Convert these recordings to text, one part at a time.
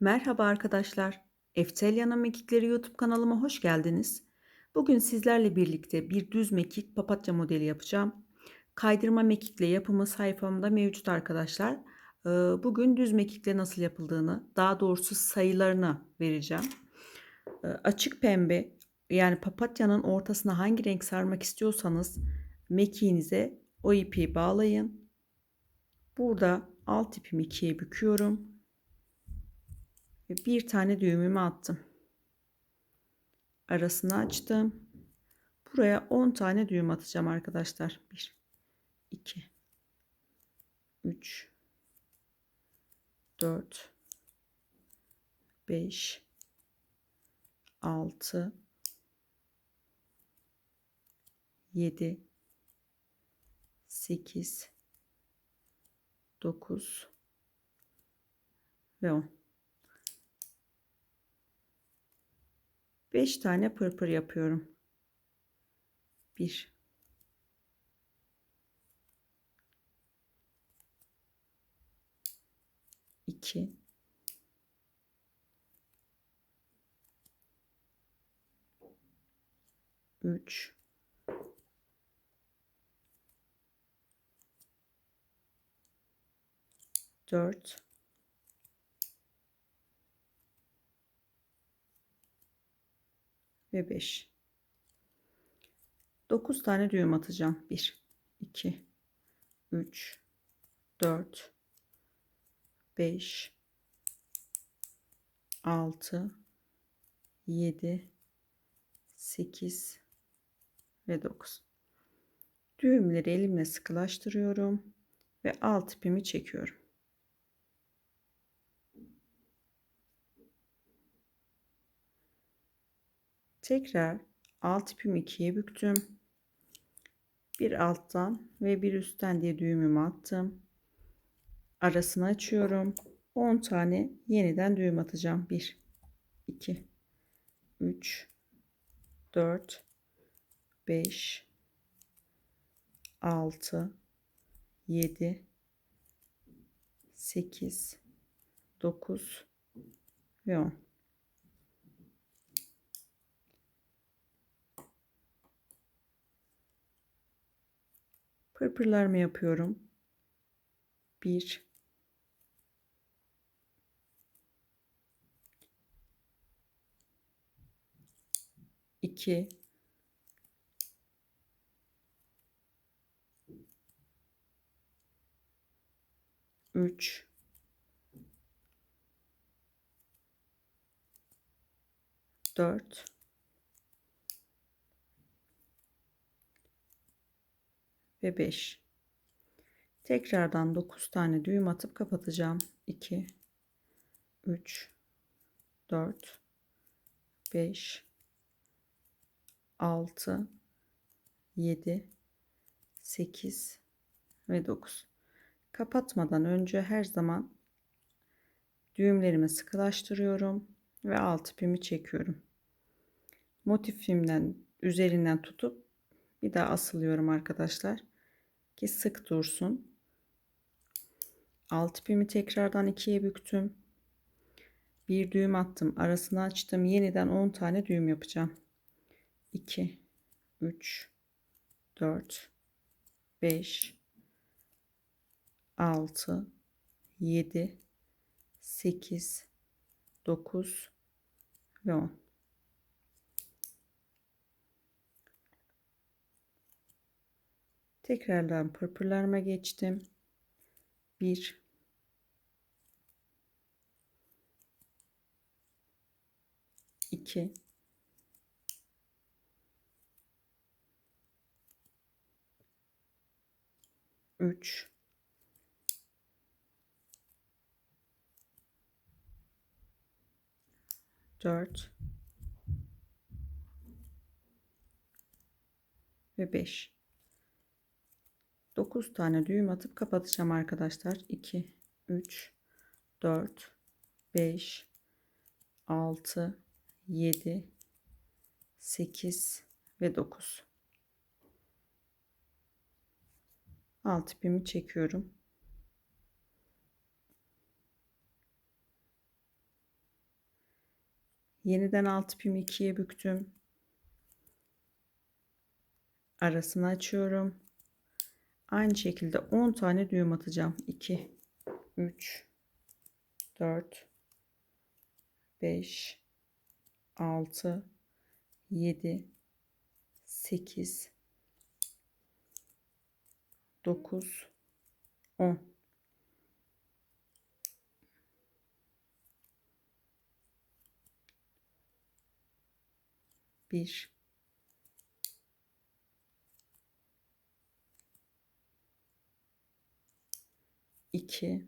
Merhaba arkadaşlar. Eftelya'nın Mekikleri YouTube kanalıma hoş geldiniz. Bugün sizlerle birlikte bir düz mekik papatya modeli yapacağım. Kaydırma mekikle yapımı sayfamda mevcut arkadaşlar. Ee, Bugün düz mekikle nasıl yapıldığını, daha doğrusu sayılarını vereceğim. Ee, Açık pembe yani papatyanın ortasına hangi renk sarmak istiyorsanız mekiğinize o ipi bağlayın. Burada alt ipimi ikiye büküyorum ve bir tane düğümümü attım. Arasını açtım. Buraya 10 tane düğüm atacağım arkadaşlar. 1 2 3 4 5 6 7 8 9 ve 10 5 tane pırpır yapıyorum. 1 2 3 4 ve 5. 9 tane düğüm atacağım. 1 2 3 4 5 6 7 8 ve 9. Düğümleri elimle sıkılaştırıyorum ve alt ipimi çekiyorum. Tekrar alt ipimi ikiye büktüm. Bir alttan ve bir üstten diye düğümümü attım. Arasını açıyorum. 10 tane yeniden düğüm atacağım. 1 2 3 4 5 6 7 8 9 ve 10 Pırpırlarımı yapıyorum. 1 2 3 4 ve 5 tekrardan 9 tane düğüm atıp kapatacağım. 2 3 4 5 6 7 8 ve 9 kapatmadan önce her zaman düğümlerimi sıkılaştırıyorum ve alt ipimi çekiyorum. Motifimden üzerinden tutup bir daha asılıyorum arkadaşlar ki sık dursun. Alt ipimi tekrardan ikiye büktüm. Bir düğüm attım. Arasını açtım. Yeniden 10 tane düğüm yapacağım. 2 3 4 5 6 7 8 9 ve 10 tekrardan pırpırlarıma geçtim. 1 2 3 4 ve 5 9 tane düğüm atıp kapatacağım arkadaşlar 2 3 4 5 6 7 8 ve 9 alt ipimi çekiyorum Yeniden alt ipimi ikiye büktüm. Arasını açıyorum. Aynı şekilde 10 tane düğüm atacağım. 2 3 4 5 6 7 8 9 10 1 2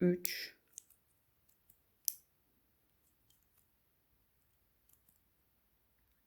3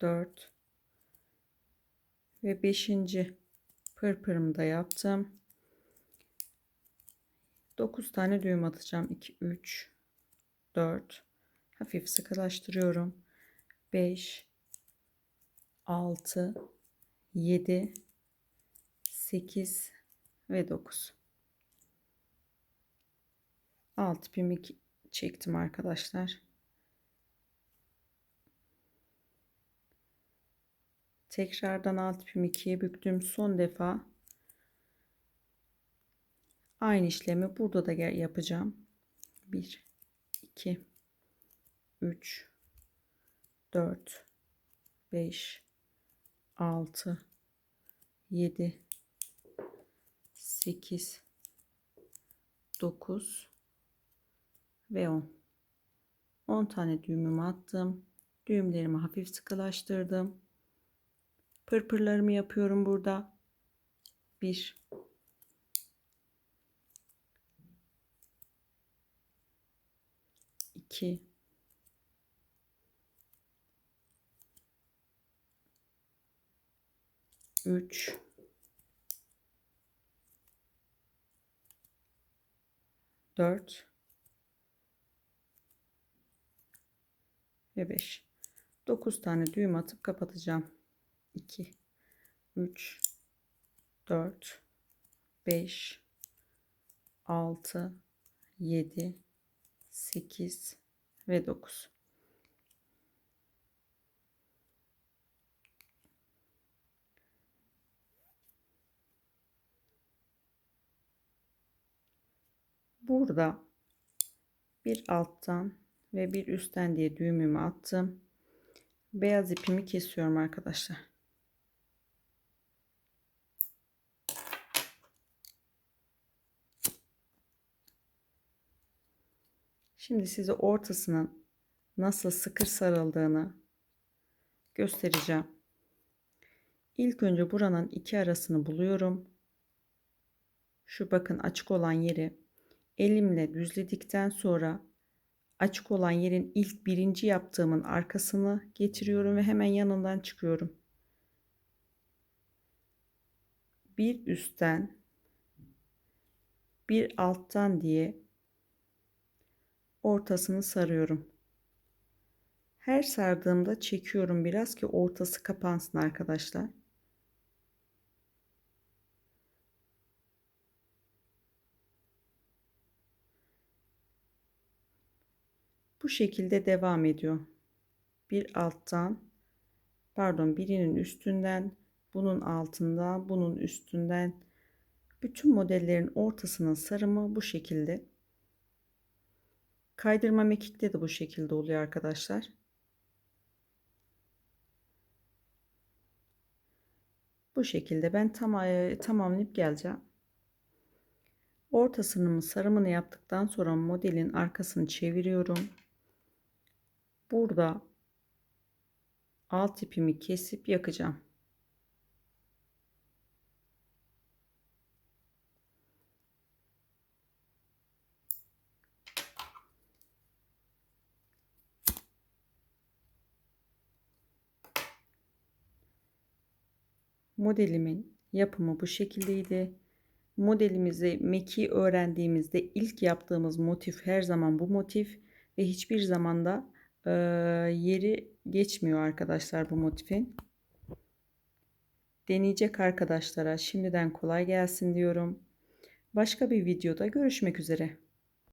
4 ve 5. pırpırımı da yaptım. 9 tane düğüm atacağım. 2 3 4 hafif sıkılaştırıyorum. 5 6 7 8 ve 9 alt ipimi çektim arkadaşlar. Tekrardan alt ipimi ikiye büktüm. Son defa aynı işlemi burada da yapacağım. 1 2 3 4 5 6 7 8 9 ve 10 10 tane düğümümü attım. Düğümlerimi hafif sıkılaştırdım. Pırpırlarımı yapıyorum burada. 1 2 3 4 ve 5 9 tane düğüm atıp kapatacağım. 2 3 4 5 6 7 8 ve 9 burada bir alttan ve bir üstten diye düğümümü attım beyaz ipimi kesiyorum arkadaşlar Şimdi size ortasının nasıl sıkır sarıldığını göstereceğim. İlk önce buranın iki arasını buluyorum. Şu bakın açık olan yeri elimle düzledikten sonra açık olan yerin ilk birinci yaptığımın arkasını getiriyorum ve hemen yanından çıkıyorum. Bir üstten bir alttan diye ortasını sarıyorum. Her sardığımda çekiyorum biraz ki ortası kapansın arkadaşlar. Bu şekilde devam ediyor. Bir alttan pardon birinin üstünden bunun altında bunun üstünden bütün modellerin ortasının sarımı bu şekilde. Kaydırma mekikte de bu şekilde oluyor arkadaşlar. Bu şekilde ben tam, e, tamamlayıp geleceğim. Ortasının sarımını yaptıktan sonra modelin arkasını çeviriyorum. Burada alt ipimi kesip yakacağım. Modelimin yapımı bu şekildeydi. Modelimizi meki öğrendiğimizde ilk yaptığımız motif her zaman bu motif ve hiçbir zamanda e, yeri geçmiyor arkadaşlar bu motifin. Deneyecek arkadaşlara şimdiden kolay gelsin diyorum. Başka bir videoda görüşmek üzere.